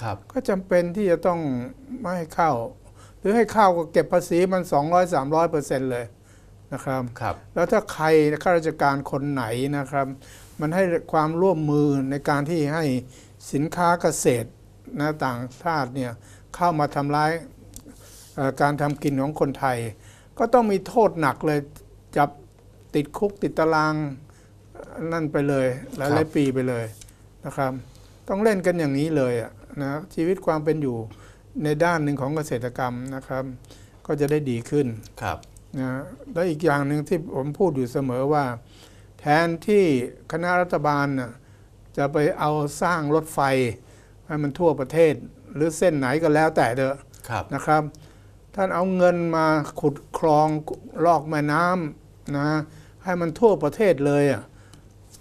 ครับก็จำเป็นที่จะต้องไม่ให้เข้า หรือให้เข้าก็เก็บภาษีมัน 200 300เปอร์เซ็นต์เลยนะครับครับ แล้วถ้าใครข้าราชการคนไหนนะครับ มันให้ความร่วมมือในการที่ให้สินค้าเกษตรนะต่างชาติเนี่ยเข้ามาทำร้ายเอ่อการทำกินของคนไทย ก็ต้องมีโทษหนักเลยจับติดคุกติดตารางนั่นไปเลยหลายหลายปีไปเลยนะครับ ต้องเล่นกันอย่างนี้เลยอะนะชีวิตความเป็นอยู่ในด้านหนึ่งของเกษตรกรรมนะครับ ก็จะได้ดีขึ้นครับนะแล้วอีกอย่างหนึ่งที่ผมพูดอยู่เสมอว่า แทนที่คณะรัฐบาลน่ะจะไปเอาสร้างรถไฟ ให้มันทั่วประเทศ หรือเส้นไหนก็แล้วแต่เถอะครับนะครับ ท่านเอาเงินมาขุดคลองลอกแม่น้ำนะให้มันทั่วประเทศเลยอะ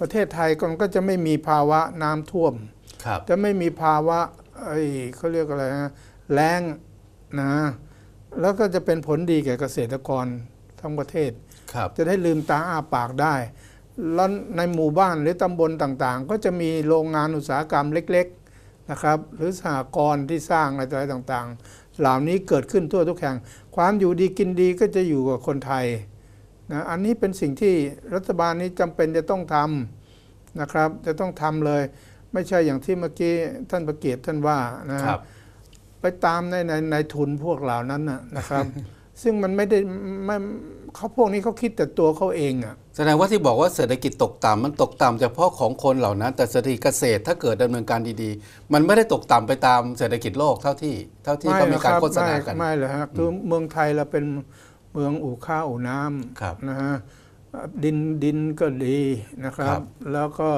ประเทศไทยก็มันก็จะไม่มีภาวะน้ำท่วมครับ จะไม่มีภาวะไอ้เขาเรียกอะไรนะแล้งนะแล้วก็จะเป็นผลดีแก่เกษตรกรทั้งประเทศครับจะได้ลืมตาอ้าปากได้ แล้วในหมู่บ้านหรือตำบลต่างๆ ก็จะมีโรงงานอุตสาหกรรมเล็กๆนะครับหรือสหกรณ์ที่สร้างอะไรต่างๆ เหล่านี้เกิดขึ้นทั่วทุกแห่ง ความอยู่ดีกินดีก็จะอยู่กับคนไทยนะอันนี้เป็นสิ่งที่รัฐบาลนี้จำเป็นจะต้องทำนะครับ จะต้องทำเลย ไม่ใช่อย่างที่เมื่อกี้ท่านประเกียรติท่านว่านะฮะครับ ไปตามในในในทุนพวกเหล่านั้นนะนะครับ ซึ่งมันไม่ได้ไม่เขาพวกนี้เขาคิดแต่ตัวเขาเองอะแสดงว่าที่บอกว่าเศรษฐกิจตกต่ำมันตกต่ำเฉพาะของคนเหล่านั้น แต่เศรษฐกิจเกษตรถ้าเกิดดำเนินการดีๆ มันไม่ได้ตกต่ำไปตามเศรษฐกิจโลกเท่าที่เท่าที่เขามีการโฆษณากันไม่ไม่เลยฮะคือเมืองไทยเราเป็นเมืองอู่ข้าวอู่น้ครับำนะฮะดินดินก็ดีนะครัครับบแล้วก็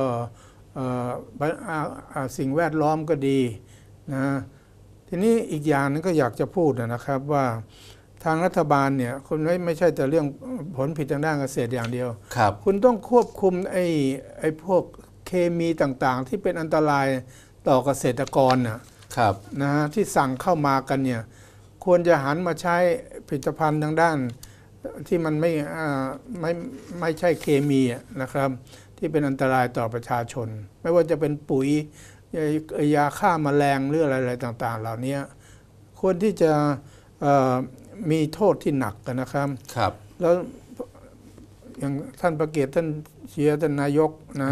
เอ่อบ้านอ่าอ่าสิ่งแวดล้อมก็ดีนะฮะทีนี้อีกอย่างหนึงก็อยากจะพูดนะครับว่าทางรัฐบาลเนี่ยคุณไม่ไม่ใช่แต่เรื่องผลผิดทางด้านเกษตรอย่างเดียวครับคุณต้องควบคุมไอ้ไอ้พวกเคมีต่างๆ ที่เป็นอันตรายต่อเกษตรกรน่ะครับนะฮะที่สั่งเข้ามากันเนี่ยควรจะหันมาใช้ผลิตภัณฑ์ทางด้านที่มันไม่อ่าไม่ไม่ใช่เคมีอะนะครับ ที่เป็นอันตรายต่อประชาชน ไม่ว่าจะเป็นปุ๋ยยายาฆ่าแมลงหรืออะไรๆต่าง ๆ เหล่านี้ควรที่จะเอ่อมีโทษที่หนักกันนะครับครับ แล้วอย่างท่านประเกียรติท่านเชียร์ท่านนายกนะ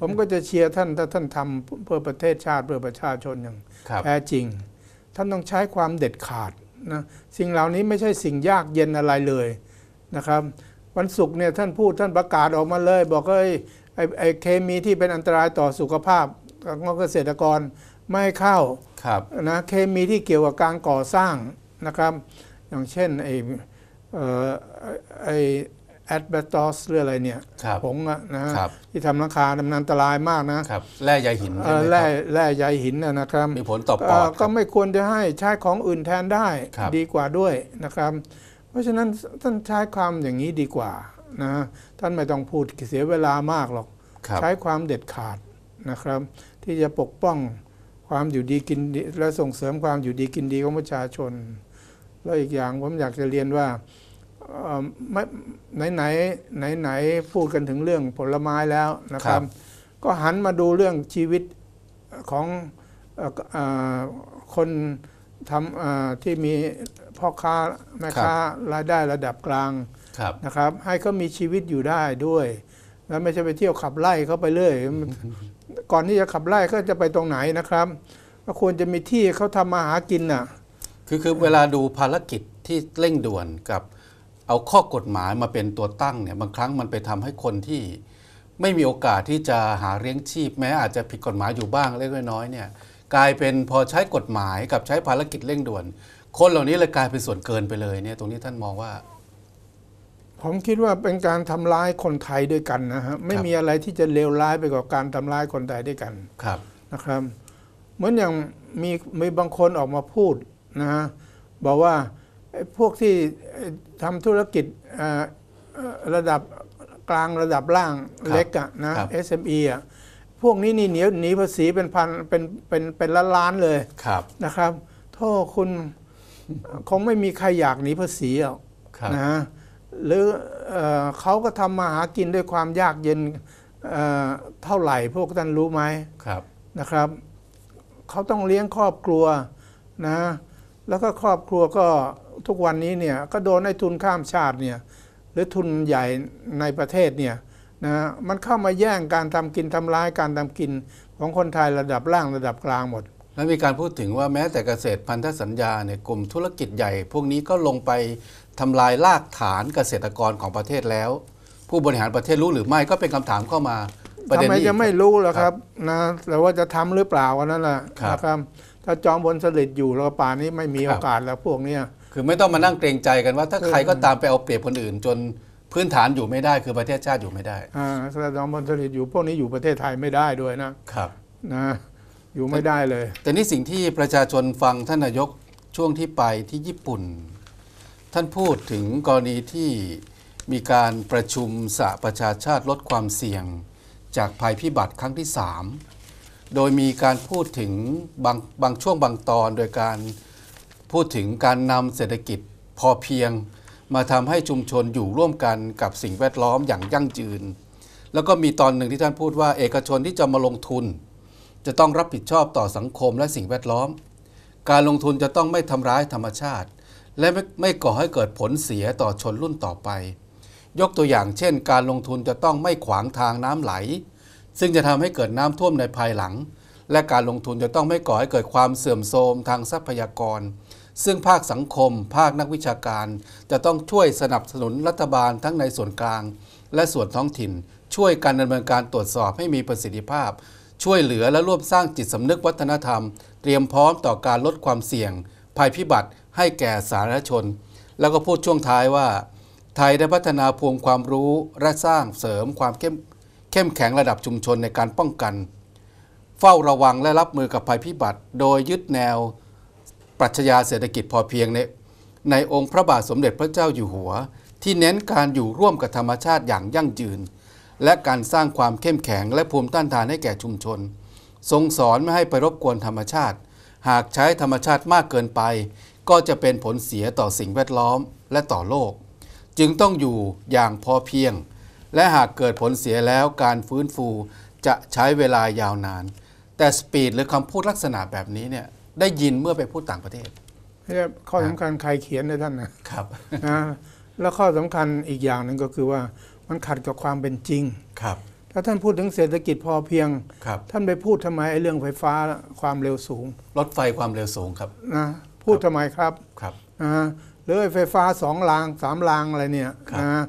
ผมก็จะเชียร์ท่านถ้าท่านทำเพื่อประเทศชาติเพื่อประชาชนอย่างครับแท้จริง ท่านต้องใช้ความเด็ดขาดนะสิ่งเหล่านี้ไม่ใช่สิ่งยากเย็นอะไรเลยนะครับ วันศุกร์เนี่ยท่านพูดท่านประกาศออกมาเลย บอกว่าไอ้ไอ้ไอ้เคมีที่เป็นอันตรายต่อสุขภาพของเกษตรกรไม่ให้เข้าครับนะเคมีที่เกี่ยวกับการก่อสร้างนะครับ อย่างเช่นไอ้เอ่อไอ้แอดเบตอสหรืออะไรเนี่ยครับผงอะนะครับที่ทำหลังคาดำนันตรายมากนะครับแร่ใยหินเอ่ใช่อไหมคแร่รับแร่ใยหินนะนะครับ มีผลต่อปเอ่ออดคก็รับไม่ควรจะให้ใช้ของอื่นแทนได้ครับดีกว่าด้วยนะครับเพ ราะฉะนั้นท่านใช้ความอย่างนี้ดีกว่านะท่านไม่ต้องพูดเสียเวลามากหรอกครับใช้ความเด็ดขาดนะครับ ที่จะปกป้องความอยู่ดีกินดีและส่งเสริมความอยู่ดีกินดีของประชาชน แล้วอีกอย่างผมอยากจะเรียนว่าเอ่อไม่ไหนไหนไหนไหนๆพูดกันถึงเรื่องผลไม้แล้วนะครับ ก็หันมาดูเรื่องชีวิตของเอ่อเอ่อคน ทำเอ่อที่มีพ่อค้าแม่ค้ารายได้ระดับกลางครับนะครับ ให้เขามีชีวิตอยู่ได้ด้วย แล้วไม่ใช่ไปเที่ยวขับไล่เขาไปเรื่อยก่อนที่จะขับไล่เขาจะไปตรงไหนนะครับก็ควรจะมีที่เขาทำมาหากินน่ะคือคือเวลาดูภารกิจที่เร่งด่วนกับเอาข้อกฎหมายมาเป็นตัวตั้งเนี่ยบางครั้งมันไปทำให้คนที่ไม่มีโอกาสที่จะหาเลี้ยงชีพ แม้อาจจะผิดกฎหมายอยู่บ้างเล็กน้อยๆเนี่ย กลายเป็นพอใช้กฎหมายกับใช้ภารกิจเร่งด่วน คนเหล่านี้เลยกลายเป็นส่วนเกินไปเลยเนี่ยตรงนี้ท่านมองว่า ผมคิดว่าเป็นการทำร้ายคนไทยด้วยกันนะฮะไม่มีอะไรที่จะเลวร้ายไปกว่าการทำร้ายคนไทยด้วยกันครับนะครับ เหมือนอย่างมีมีบางคนออกมาพูดนะฮะบอกว่าไอ้พวกที่ทำธุรกิจเอ่อเอ่อระดับกลางระดับล่างครับเล็กอะนะ SME อะ พวกนี้นี่หนีหนีภาษีเป็นพันเป็นเป็นเป็นล้านล้านๆเลยครับนะครับโทษคุณคงไม่มีใครอยากหนีภาษีหรอกครับนะฮะหรือเอ่อเขาก็ทำมาหากินด้วยความยากเย็นเอ่อเท่าไหร่พวกท่านรู้ไหมครับนะครับเขาต้องเลี้ยงครอบครัวนะแล้วก็ครอบครัวก็ทุกวันนี้เนี่ยก็โดนไอ้ทุนข้ามชาติเนี่ยหรือทุนใหญ่ในประเทศเนี่ย นะมันเข้ามาแย่งการทำกินทำร้ายการทำกินของคนไทยระดับล่างระดับกลางหมด แล้วมีการพูดถึงว่าแม้แต่เกษตรพันธสัญญาเนี่ยกลุ่มธุรกิจใหญ่ พวกนี้ก็ลงไปทำลายรากฐานเกษตรกรของประเทศแล้ว ผู้บริหารประเทศรู้หรือไม่ก็เป็นคำถามเข้ามาประทำเด็นไมนี้จะไม่รู้ล่ะครับนะแต่ว่าจะทำหรือเปล่าวันนั้นแหละครับนะครับถ้าจอมพลสฤษดิ์อยู่เราป่านนี้ไม่มีครัโอบกาสแล้วพวกเนี้ยคือไม่ต้องมานั่งเกรงใจกันว่า ถ้าเออใครก็ตามไปเอาเปรียบคนอื่นจน พื้นฐานอยู่ไม่ได้คือประเทศชาติอยู่ไม่ได้อ่าถ้าจอมพลสฤษดิ์อยู่พวกนี้อยู่ประเทศไทยไม่ได้ด้วยนะครับนะอยู่ไม่ได้เลย แต่นี่สิ่งที่ประชาชนฟังท่านนายกช่วงที่ไปที่ญี่ปุ่น ท่านพูดถึงกรณีที่มีการประชุมสหประชาชาติลดความเสี่ยง จากภัยพิบัติครั้งที่ 3 โดยมีการพูดถึงบางบางช่วงบางตอน โดยการพูดถึงการนำเศรษฐกิจพอเพียง มาทำให้ชุมชนอยู่ร่วมกันกับสิ่งแวดล้อมอย่างยั่งยืน แล้วก็มีตอนหนึ่งที่ท่านพูดว่า เอกชนที่จะมาลงทุน จะต้องรับผิดชอบต่อสังคมและสิ่งแวดล้อม การลงทุนจะต้องไม่ทำร้ายธรรมชาติ และไม่ไม่ก่อให้เกิดผลเสียต่อชนรุ่นต่อไป ยกตัวอย่างเช่น การลงทุนจะต้องไม่ขวางทางน้ำไหล ซึ่งจะทำให้เกิดน้ำท่วมในภายหลัง และการลงทุนจะต้องไม่ก่อให้เกิดความเสื่อมโทรมทางทรัพยากร ซึ่งภาคสังคม ภาคนักวิชาการ จะต้องช่วยสนับสนุนรัฐบาลทั้งในส่วนกลาง และส่วนท้องถิ่น ช่วยการดำเนินการตรวจสอบให้มีประสิทธิภาพ ช่วยเหลือและร่วมสร้างจิตสำนึกวัฒนธรรม เตรียมพร้อมต่อการลดความเสี่ยง ภัยพิบัติให้แก่สาธารณชน แล้วก็พูดช่วงท้ายว่า ไทยได้พัฒนาภูมิความรู้และสร้างเสริมความเข้มเข้มแข็งระดับชุมชนในการป้องกัน เฝ้าระวังและรับมือกับภัยพิบัติ โดยยึดแนว ปรัชญาเศรษฐกิจพอเพียงในในองค์พระบาทสมเด็จพระเจ้าอยู่หัว ที่เน้นการอยู่ร่วมกับธรรมชาติอย่างยั่งยืน และการสร้างความเข้มแข็งและภูมิต้านทานให้แก่ชุมชน ทรงสอนไม่ให้ไปรบกวนธรรมชาติ หากใช้ธรรมชาติมากเกินไป ก็จะเป็นผลเสียต่อสิ่งแวดล้อมและต่อโลก จึงต้องอยู่อย่างพอเพียง และหากเกิดผลเสียแล้วการฟื้นฟูจะใช้เวลายาวนาน แต่สปีดหรือคำพูดลักษณะแบบนี้เนี่ย ได้ยินเมื่อไปพูดต่างประเทศเนี่ยข้อสำคัญใครเขียนนะท่านนะครับนะแล้วข้อสำคัญอีกอย่างหนึ่งก็คือว่ามันขัดกับความเป็นจริงครับ ถ้าท่านพูดถึงเศรษฐกิจพอเพียงครับท่านไปพูดทำไมไอ้เรื่องไฟฟ้าความเร็วสูง รถไฟความเร็วสูงครับนะพูดทำไมครับครับนะหรือไอ้ไฟฟ้าสองรางสามรางอะไรเนี่ยครับนะ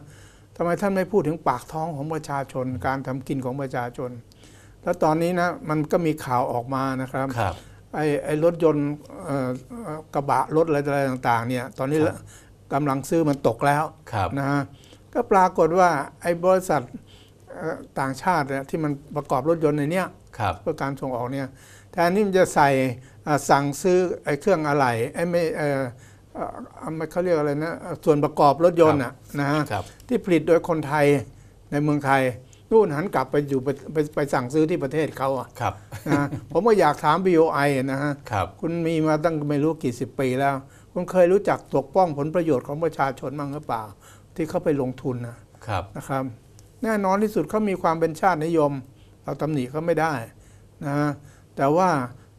ทำไมท่านไม่พูดถึงปากท้องของประชาชน การทำกินของประชาชน แล้วตอนนี้นะมันก็มีข่าวออกมานะครับครับ ไอ้ไอ้รถยนต์เอ่อเอ่อกระบะรถอะไรอะไรต่าง ๆ เนี่ย ตอนนี้ครับกำลังซื้อมันตกแล้วครับนะฮะก็ปรากฏว่าไอ้บริษัทเอ่อต่างชาติเนี่ยที่มันประกอบรถยนต์ในเนี้ยครับเพื่อการส่งออกเนี่ยแทนที่มันจะใส่อ่าสั่งซื้อไอ้เครื่องอะไหล่ไอ้ไม่เอ่อเอ่อไม่เขาเรียกอะไรนะส่วนประกอบรถยนต์น่ะนะฮะครับที่ผลิตโดยคนไทยในเมืองไทย นู่นหันกลับไปอยู่ไปไปไปสั่งซื้อที่ประเทศเขาอะครับนะผมก็อยากถาม BOI นะฮะครับคุณมีมาตั้งไม่รู้กี่สิบปีแล้ว คุณเคยรู้จักปกป้องผลประโยชน์ของประชาชนบ้างหรือเปล่า ที่เขาไปลงทุนนะครับนะครับ แน่นอนที่สุดเขามีความเป็นชาตินิยม เราตำหนิเขาไม่ได้นะฮะแต่ว่า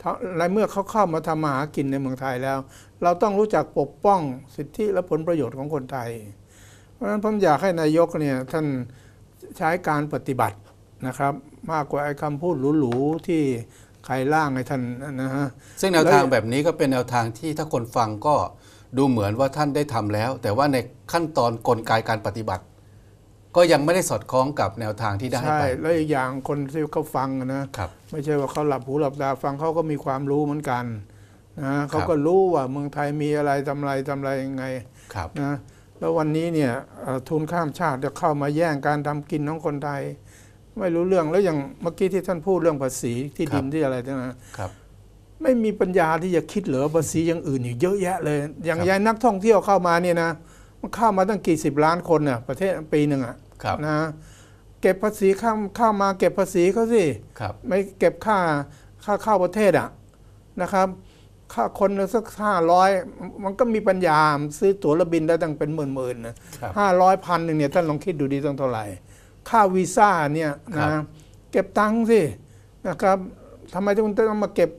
ถ้าในเมื่อเขาเข้ามาทำมาหากินในเมืองไทยแล้ว เราต้องรู้จักปกป้องสิทธิและผลประโยชน์ของคนไทย เพราะฉะนั้นผมอยากให้นายกเนี่ยท่าน ใช้การปฏิบัตินะครับ มากกว่าไอ้คำพูดหรูๆที่ใครร่างให้ท่านนะฮะซึ่งแนวทางแบบนี้ก็เป็นแนวทางที่ถ้าคนฟังก็ดูเหมือนว่าท่านได้ทำแล้ว แต่ว่าในขั้นตอนกลไกการปฏิบัติ ก็ยังไม่ได้สอดคล้องกับแนวทางที่ได้ใช่ไปแล้วอีกอย่างคนที่เขาฟังอะนะครับไม่ใช่ว่าเขาหลับหูหลับตาฟังเขาก็มีความรู้เหมือนกันนะเขาก็รู้ว่าเมืองไทยมีอะไรทำอะไรทำอะไรยังไงครับนะ แล้ววันนี้เนี่ยเอ่อทุนข้ามชาติจะเข้ามาแย่งการทำกินของคนไทย ไม่รู้เรื่องแล้วอย่างเมื่อกี้ที่ท่านพูดเรื่องภาษีที่ดินที่อะไรต่างๆครับไม่มีปัญญาที่จะคิดเหลือภาษีอย่างอื่นอีกเยอะแยะเลย อย่างครับยายนักท่องเที่ยวเข้ามาเนี่ยนะมันเข้ามาตั้งกี่สิบล้านคนน่ะประเทศปีหนึ่งอะครับนะเก็บภาษีเข้าเข้ามาเก็บภาษีเขาสิครับไม่เก็บค่าค่าเข้าประเทศอะนะครับ ค่าคนละสักห้าร้อยมันก็มีปัญญาซื้อตั๋วระบินได้ตั้งเป็นหมื่นๆนะครับห้าร้อยพันหนึ่งเนี่ยท่านลองคิดดูดีต้องเท่าไหร่ ค่าวีซ่าเนี่ยครันะบเก็บตังค์สินะครับทำไมต้องต้องมาเก็บ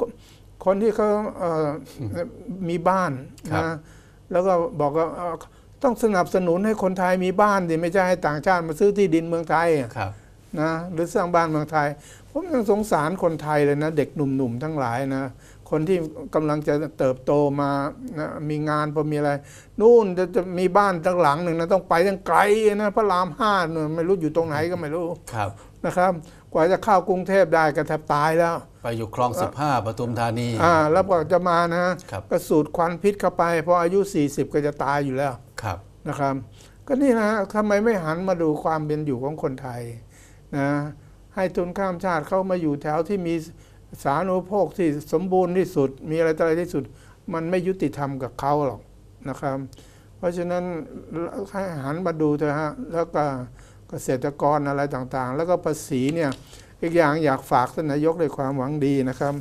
คนที่เขาเอ่อมีบ้านครับนะแล้วก็บอกว่าเอ่อต้องสนับสนุนให้คนไทยมีบ้านดิไม่ใช่ให้ต่างชาติมาซื้อที่ดินเมืองไทยอะครับนะหรือสร้างบ้านเมืองไทยผมยังสงสารคนไทยเลยนะ เด็กหนุ่มๆทั้งหลายนะ คนที่กำลังจะเติบโตมานะมีงานพอมีอะไร นู่นจะจะมีบ้านตั้งหลังหนึ่งนะต้องไปตั้งไกลนะพระรามห้าเนี่ยไม่รู้อยู่ตรงไหนก็ไม่รู้ครับนะครับ กว่าจะเข้ากรุงเทพได้ก็แทบตายแล้ว ไปอยู่คลองสิบห้าปทุมธานีอ่าแล้วกว่าจะมานะครับก็สูดควันพิษเข้าไปพออายุ 40 ก็จะตายอยู่แล้วครับนะครับ ก็นี่นะทำไมไม่หันมาดูความเป็นอยู่ของคนไทยนะให้ทุนข้ามชาติเข้ามาอยู่แถวที่มี สาธารณูปโภคที่สมบูรณ์ที่สุด มีอะไรต่ออะไรที่สุด มันไม่ยุติธรรมกับเขาหรอกนะครับ เพราะฉะนั้นให้หันมาดูเถอะฮะแล้วก็เกษตรกรอะไรต่างๆ แล้วก็ภาษีเนี่ยอีกอย่างอยากฝากท่านนายกด้วยความหวังดีนะครับ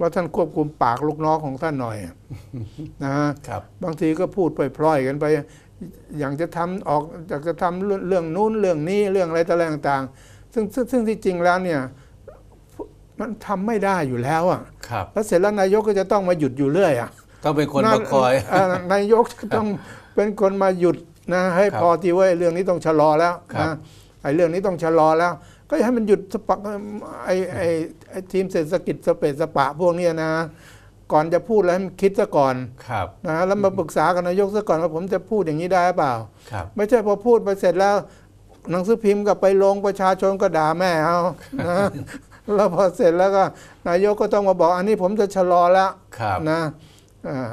ว่าท่านควบคุมปากลูกน้องของท่านหน่อยนะฮะครับบางทีก็พูดปล่อยๆกันไป อย่างจะทำออกอยากจะทำเรื่องเรื่องนู้นเรื่องนี้เรื่องอะไรต่ออะไรต่างๆซึ่งซึ่งซึ่งที่จริงแล้วเนี่ย มันทำไม่ได้อยู่แล้วอะครับแล้วเสร็จแล้วนายกก็จะต้องมาหยุดอยู่เรื่อยอะต้องเป็นคนมาคอยนายกจะต้องเป็นคนมาหยุดนะให้ครับพอที่ว่าไอ้เรื่องนี้ต้องชะลอแล้วครับนะไอ้เรื่องนี้ต้องชะลอแล้ว ก็ให้มันหยุดสปักไอ้ไอ้ไอ้ทีมเศรษฐกิจสเปซสปะพวกเนี้ยนะ ก่อนจะพูดแล้วให้มันคิดซะก่อนครับนะแล้วมาปรึกษากับนายกซะก่อนว่าผมจะพูดอย่างนี้ได้หรือเปล่าครับไม่ใช่พอพูดไปเสร็จแล้วหนังสือพิมพ์ก็ไปลงประชาชนก็ด่าแม่เอานะ แล้วพอเสร็จแล้วก็นายกก็ต้องมาบอกอันนี้ผมจะชะลอแล้วครับนะอ่า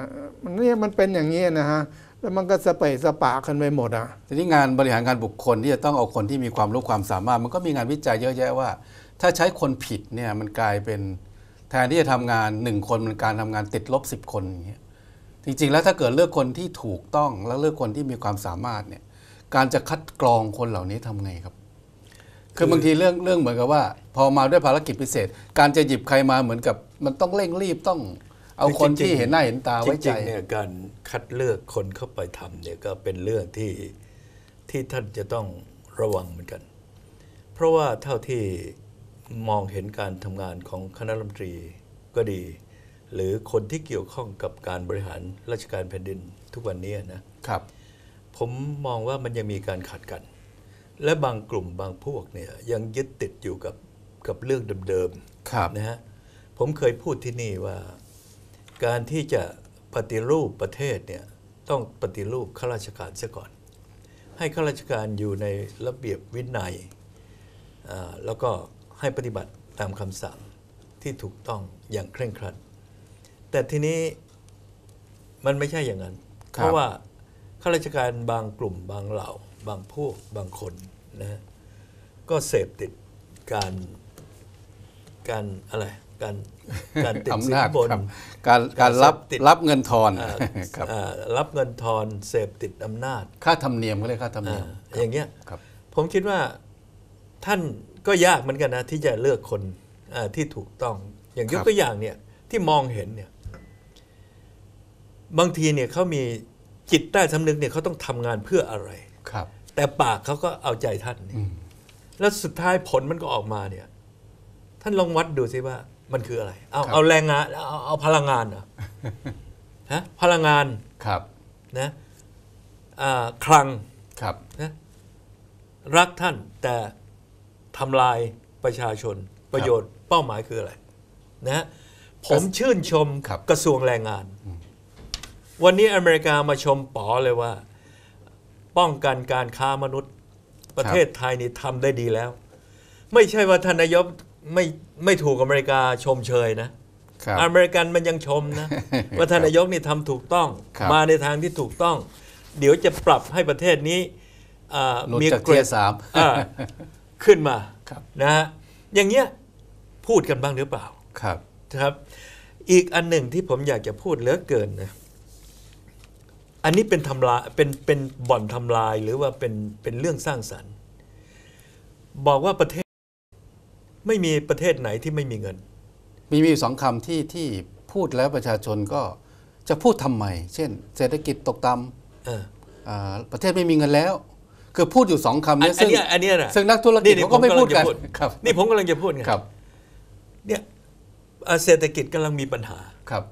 มันเนี่ยมันเป็นอย่างนี้นะฮะแล้วมันก็สเปะสปะกันไปหมดอะทีนี้งานบริหารงานบุคคลที่จะต้องเอาคนที่มีความรู้ความสามารถ มันก็มีงานวิจัยเยอะแยะว่า ถ้าใช้คนผิดเนี่ยมันกลายเป็นแทนที่จะทำงานหนึ่งคนมันการทำงานติดลบสิบคนอย่างเงี้ยจริงๆ แล้วถ้าเกิดเลือกคนที่ถูกต้องแล้วเลือกคนที่มีความสามารถเนี่ยการจะคัดกรองคนเหล่านี้ทำไงครับ คือบางทีเรื่องเรื่องเหมือนกับว่าพ อมาด้วยภารกิจพิเศษ การจะหยิบใครมาเหมือนกับ มันต้องเร่งรีบต้องเอาคนที่เห็นหน้าเห็นตาจไว้ใจริงๆเนี่ยการคัดเลือกคนเข้าไปทำเนี่ยก็เป็นเรื่องที่ที่ท่านจะต้องระวังเหมือนกัน เพราะว่าเท่าที่มองเห็นการทำงานของคณะรัฐมนตรีก็ดี หรือคนที่เกี่ยวข้องกับการบริหารราชการแผ่นดินทุกวันนี้นะครับ ผมมองว่ามันยังมีการขัดกัน และบางกลุ่มบางพวกเนี่ยยังยึดติดอยู่กับ กับเรื่องเดิมๆครับนะฮะผมเคยพูดที่นี่ว่า การที่จะปฏิรูปประเทศเนี่ยต้องปฏิรูปข้าราชการซะก่อน ให้ข้าราชการอยู่ในระเบียบวินัยอ่าแล้วก็ให้ปฏิบัติตามคำสั่งที่ถูกต้องอย่างเคร่งครัด แต่ทีนี้มันไม่ใช่อย่างนั้นครับเพราะว่าข้าราชการบางกลุ่มบางเหล่า บางพวกบางคนนะฮะก็เสพติดการ การอะไรการการติดสิอำนนาจบนครับการการรับเสพติดรับเงินทอนอ่าครับอ่ารับเงินทอนเสพติดอำนาจ ค่าธรรมเนียมก็เลยกค่าธรรมเนียมอ่าอย่างเงี้ยครับผมคิดว่าท่านก็ยากเหมือนกันนะที่จะเลือกคนอ่าที่ถูกต้อง อย่างยคกรับตัวอย่างเนี่ยที่มองเห็นเนี่ยบางทีเนี่ยเขามีจิตใต้สำนึกเนี่ยเขาต้องทำงานเพื่ออะไรครับ แต่ปากเขาก็เอาใจท่านเนี่ยแล้วสุดท้ายผลมันก็ออกมาเนี่ย ท่านลองวัดดูสิว่ามันคืออะไร เอาครับเอาแรงงานเอาเอาพลังงานเหรอฮะพลังงานครับนะอ่าคลังครับนะรักท่านแต่ทำลายประชาชนประโยชน์เป้าหมายคืออะไรนะฮะผมชื่นชมครับกระทรวงแรงงาน วันนี้อเมริกามาชมป๋อเลยว่า ป้องกันการค้ามนุษย์ประเทศไทยนี่ทำได้ดีแล้ว ไม่ใช่ว่าท่านนายก ไม่ไม่ถูกอเมริกาชมเชยนะ ครับ อเมริกันมันยังชมนะ ว่าท่านนายกนี่ทำถูกต้อง ครับ มาในทางที่ถูกต้อง เดี๋ยวจะปรับให้ประเทศนี้อ่าหลุดมีจากเกรเทียดร์สาม อ่าขึ้นมาครับ นะฮะอย่างเงี้ยพูดกันบ้างหรือเปล่า ครับนะครับ อีกอันหนึ่งที่ผมอยากจะพูดเหลือเกินนะอันนี้เป็นทำลายเป็นเป็นบ่อนทำลายหรือว่าเป็นเป็นเรื่องสร้างสรรค์ บอกว่าประเทศ ไม่มีประเทศไหนที่ไม่มีเงิน มีมีอยู่สองคำที่ที่พูดแล้วประชาชนก็จะพูดทำไม เช่น เศรษฐกิจตกต่เออำอ่าประเทศไม่มีเงินแล้ว คือพูดอยู่สองคำอันเนี่ยอันซึ่งเนี้ยอันเนี้ยนะซึ่งนักธุรกิจเขาก็ไม่พูดกันผมำลังจะครับนี่ผมกำลังจะพูดไงครับเนี่ยอะเศรษฐกิจกำลังมีปัญหาครับ